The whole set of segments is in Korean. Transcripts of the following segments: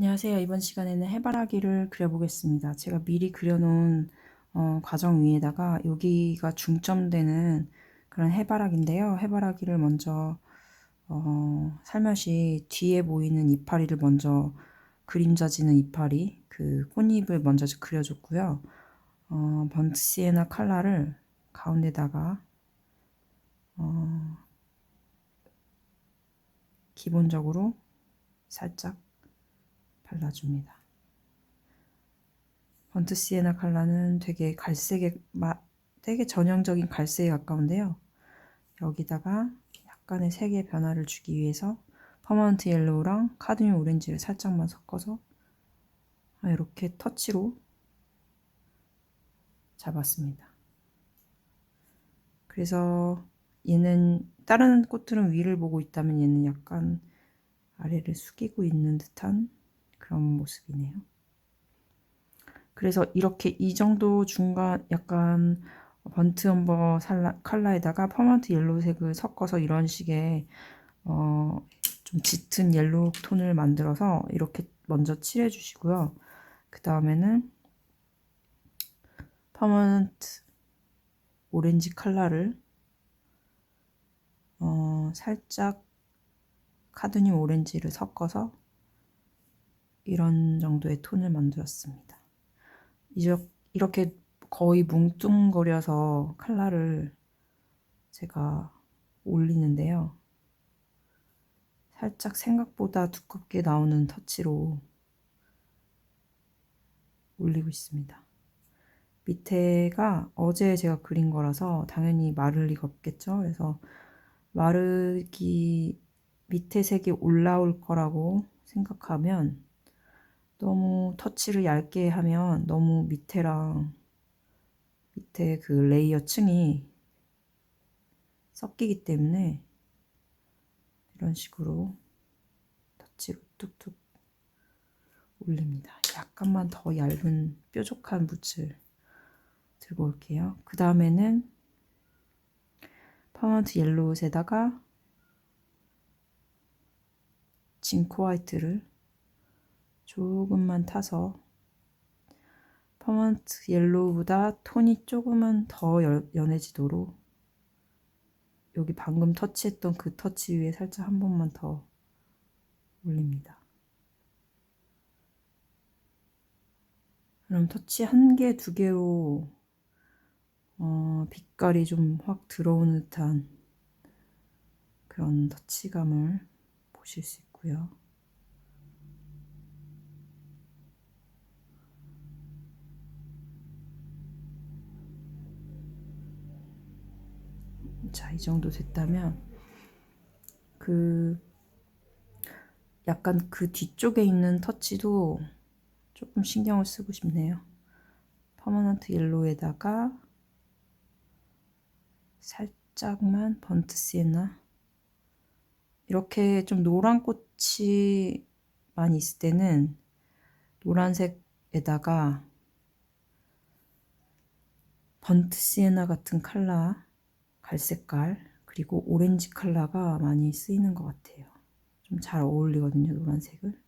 안녕하세요. 이번 시간에는 해바라기를 그려보겠습니다. 제가 미리 그려놓은 어, 과정 위에다가 여기가 중점되는 그런 해바라기인데요. 해바라기를 먼저 어, 살며시 뒤에 보이는 이파리를 먼저 그림자지는 이파리 그 꽃잎을 먼저 그려줬고요. 어, 번트 시에나 칼라를 가운데다가 어, 기본적으로 살짝 발라줍니다. 번트 시에나 칼라는 되게 갈색에 되게 전형적인 갈색에 가까운데요. 여기다가 약간의 색의 변화를 주기 위해서 퍼먼트 옐로우랑 카드뮴 오렌지를 살짝만 섞어서 이렇게 터치로 잡았습니다. 그래서 얘는 다른 꽃들은 위를 보고 있다면 얘는 약간 아래를 숙이고 있는 듯한 그런 모습이네요. 그래서 이렇게 이 정도 중간 약간 번트 엄버 칼라에다가 퍼먼트 옐로우색을 섞어서 이런 식의 어, 좀 짙은 옐로우 톤을 만들어서 이렇게 먼저 칠해 주시고요. 그 다음에는 퍼먼트 오렌지 칼라를 어, 살짝 카드뮴 오렌지를 섞어서 이런 정도의 톤을 만들었습니다. 이렇게 거의 뭉뚱거려서 칼라를 제가 올리는데요. 살짝 생각보다 두껍게 나오는 터치로 올리고 있습니다. 밑에가 어제 제가 그린 거라서 당연히 마를 리가 없겠죠. 그래서 마르기 밑에 색이 올라올 거라고 생각하면 너무 터치를 얇게 하면 너무 밑에랑 밑에 그 레이어 층이 섞이기 때문에 이런 식으로 터치로 뚝뚝 올립니다. 약간만 더 얇은 뾰족한 붓을 들고 올게요. 그 다음에는 퍼먼트 옐로우에다가 징크 화이트를 조금만 타서 퍼먼트 옐로우보다 톤이 조금은 더 연해지도록 여기 방금 터치했던 그 터치 위에 살짝 한 번만 더 올립니다. 그럼 터치 한 개, 두 개로 어, 빛깔이 좀 확 들어오는 듯한 그런 터치감을 보실 수 있고요. 자, 이 정도 됐다면 그 약간 그 뒤쪽에 있는 터치도 조금 신경을 쓰고 싶네요. 퍼머넌트 옐로우에다가 살짝만 번트 시에나 이렇게 좀 노란 꽃이 많이 있을 때는 노란색에다가 번트 시에나 같은 컬러 갈색깔 그리고 오렌지 컬러가 많이 쓰이는 것 같아요. 좀 잘 어울리거든요, 노란색을.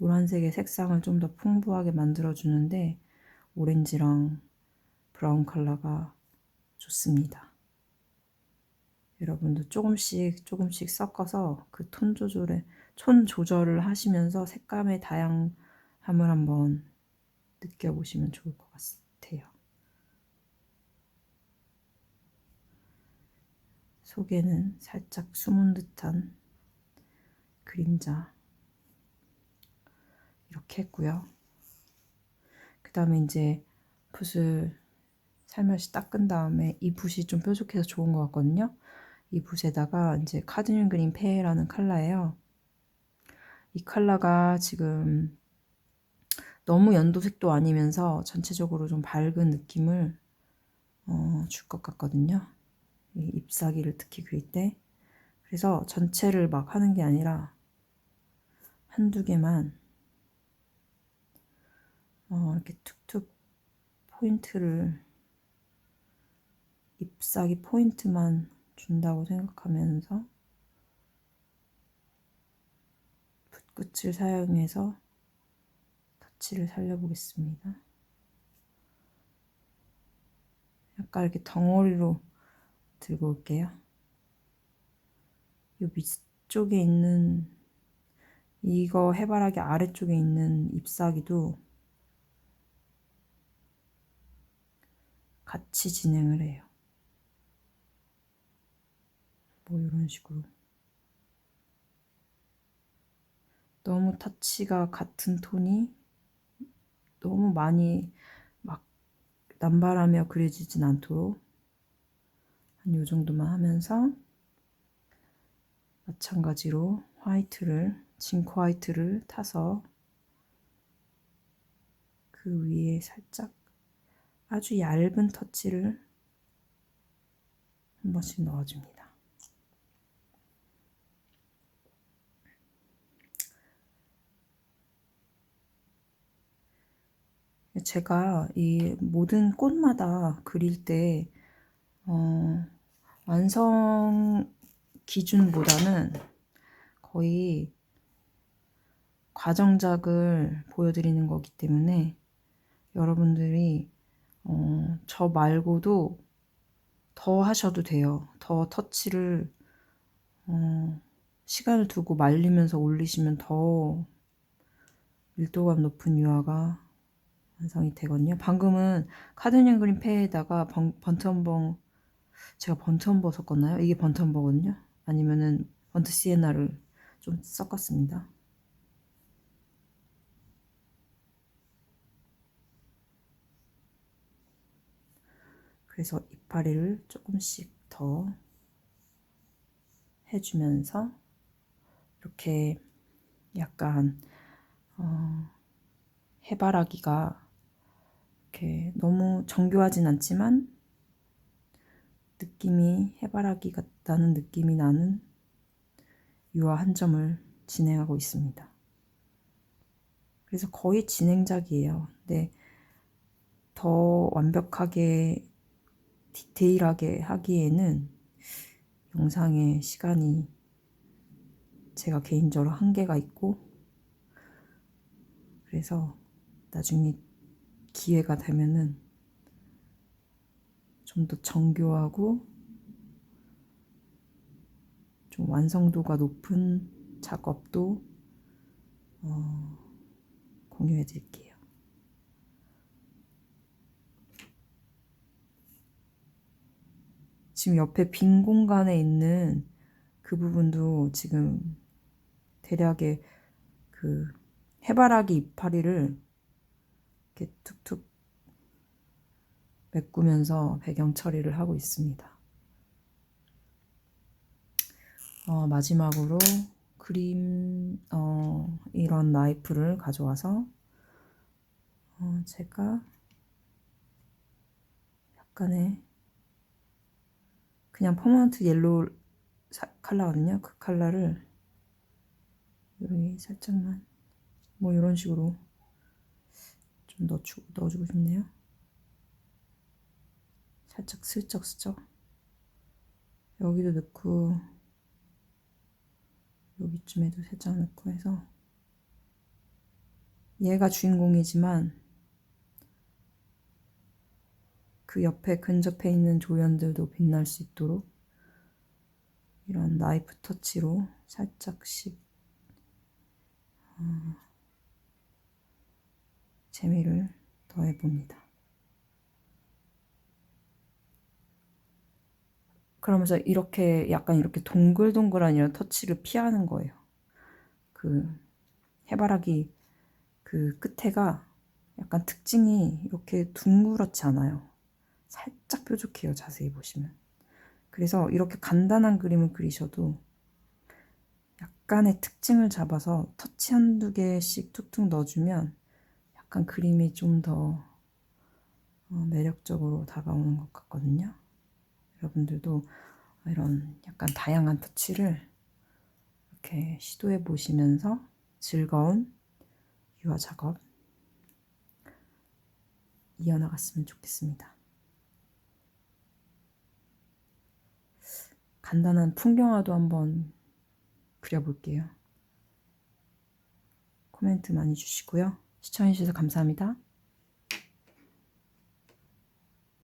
노란색의 색상을 좀 더 풍부하게 만들어주는데 오렌지랑 브라운 컬러가 좋습니다. 여러분도 조금씩 조금씩 섞어서 그 톤 조절에 톤 조절을 하시면서 색감의 다양함을 한번 느껴보시면 좋을 것 같습니다. 속에는 살짝 숨은 듯한 그림자 이렇게 했고요. 그 다음에 이제 붓을 살며시 닦은 다음에 이 붓이 좀 뾰족해서 좋은 것 같거든요. 이 붓에다가 이제 카드뮴 그린 페라는 컬러예요. 이 컬러가 지금 너무 연도색도 아니면서 전체적으로 좀 밝은 느낌을 어, 줄 것 같거든요. 잎사귀를 특히 그릴 때 그래서 전체를 막 하는 게 아니라 한두 개만 어, 이렇게 툭툭 포인트를 잎사귀 포인트만 준다고 생각하면서 붓끝을 사용해서 터치를 살려보겠습니다. 약간 이렇게 덩어리로 들고 올게요. 이 밑쪽에 있는 이거 해바라기 아래쪽에 있는 잎사귀도 같이 진행을 해요. 뭐 이런 식으로. 너무 터치가 같은 톤이 너무 많이 막 남발하며 그려지진 않도록 한 요 정도만 하면서 마찬가지로 화이트를 징크 화이트를 타서 그 위에 살짝 아주 얇은 터치를 한 번씩 넣어줍니다. 제가 이 모든 꽃마다 그릴 때 어, 완성 기준보다는 거의 과정작을 보여드리는 거기 때문에 여러분들이 어, 저 말고도 더 하셔도 돼요. 더 터치를 어, 시간을 두고 말리면서 올리시면 더 밀도감 높은 유화가 완성이 되거든요. 방금은 카드뇽 그린 페에다가 번트엄버 제가 번트엄버 섞었나요? 이게 번트엄버거든요. 아니면은 번트 시에나를 좀 섞었습니다. 그래서 이파리를 조금씩 더 해주면서 이렇게 약간 어, 해바라기가 이렇게 너무 정교하진 않지만 느낌이 해바라기 같다는 느낌이 나는 유화 한 점을 진행하고 있습니다. 그래서 거의 진행작이에요. 근데 더 완벽하게 디테일하게 하기에는 영상의 시간이 제가 개인적으로 한계가 있고 그래서 나중에 기회가 되면은 좀 더 정교하고 좀 완성도가 높은 작업도 어, 공유해 드릴게요. 지금 옆에 빈 공간에 있는 그 부분도 지금 대략의 그 해바라기 이파리를 이렇게 툭툭 메꾸면서 배경 처리를 하고 있습니다. 어, 마지막으로 그림 어, 이런 나이프를 가져와서 어, 제가 약간의 그냥 퍼먼트 옐로우 컬러거든요. 그 컬러를 여기 살짝만 뭐 이런 식으로 좀 넣어주, 넣어주고 싶네요. 살짝 슬쩍 슬쩍 여기도 넣고 여기쯤에도 살짝 넣고 해서 얘가 주인공이지만 그 옆에 근접해 있는 조연들도 빛날 수 있도록 이런 나이프 터치로 살짝씩 어, 재미를 더해봅니다. 그러면서 이렇게 약간 이렇게 동글동글한 이런 터치를 피하는 거예요. 그 해바라기 그 끝에가 약간 특징이 이렇게 둥그렇지 않아요. 살짝 뾰족해요. 자세히 보시면. 그래서 이렇게 간단한 그림을 그리셔도 약간의 특징을 잡아서 터치 한두 개씩 툭툭 넣어주면 약간 그림이 좀더 어, 매력적으로 다가오는 것 같거든요. 여러분들도 이런 약간 다양한 터치를 이렇게 시도해 보시면서 즐거운 유화 작업 이어나갔으면 좋겠습니다. 간단한 풍경화도 한번 그려볼게요. 코멘트 많이 주시고요. 시청해주셔서 감사합니다.